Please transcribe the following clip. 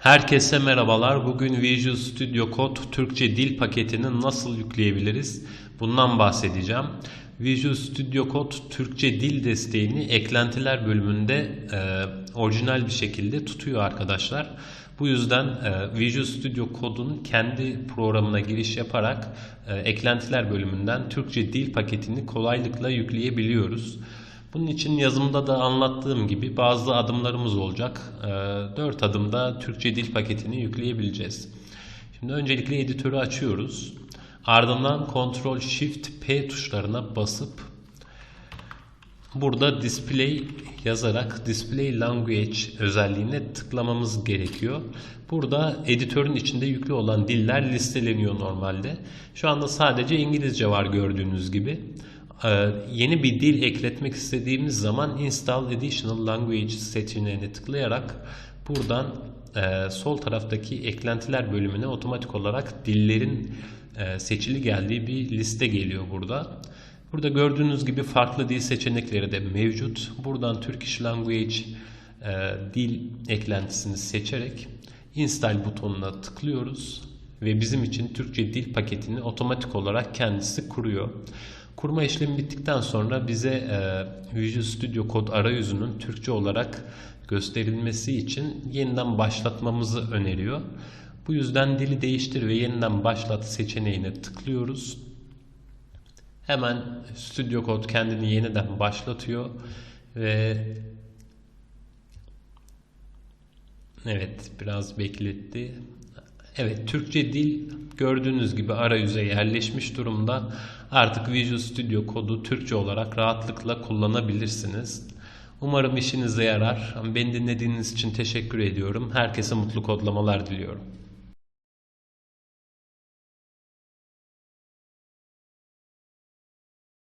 Herkese merhabalar. Bugün Visual Studio Code Türkçe dil paketini nasıl yükleyebiliriz? Bundan bahsedeceğim. Visual Studio Code Türkçe dil desteğini eklentiler bölümünde e, orijinal bir şekilde tutuyor arkadaşlar. Bu yüzden e, Visual Studio Code'un kendi programına giriş yaparak e, eklentiler bölümünden Türkçe dil paketini kolaylıkla yükleyebiliyoruz. Bunun için yazımda da anlattığım gibi bazı adımlarımız olacak. 4 adımda Türkçe dil paketini yükleyebileceğiz. Şimdi öncelikle editörü açıyoruz. Ardından Ctrl Shift P tuşlarına basıp burada display yazarak display language özelliğine tıklamamız gerekiyor. Burada editörün içinde yüklü olan diller listeleniyor normalde. Şu anda sadece İngilizce var gördüğünüz gibi. Ee, yeni bir dil ekletmek istediğimiz zaman Install Additional Language seçeneğine tıklayarak buradan e, sol taraftaki eklentiler bölümüne otomatik olarak dillerin e, seçili geldiği bir liste geliyor burada. Burada gördüğünüz gibi farklı dil seçenekleri de mevcut. Buradan Turkish Language e, dil eklentisini seçerek Install butonuna tıklıyoruz ve bizim için Türkçe dil paketini otomatik olarak kendisi kuruyor. Kurma işlemi bittikten sonra bize e, Visual Studio Code arayüzünün Türkçe olarak gösterilmesi için yeniden başlatmamızı öneriyor. Bu yüzden dili değiştir ve yeniden başlat seçeneğine tıklıyoruz. Hemen Studio Code kendini yeniden başlatıyor ve Evet biraz bekletti. Evet Türkçe dil gördüğünüz gibi arayüze yerleşmiş durumda. Artık Visual Studio kodu Türkçe olarak rahatlıkla kullanabilirsiniz. Umarım işinize yarar. Beni dinlediğiniz için teşekkür ediyorum. Herkese mutlu kodlamalar diliyorum.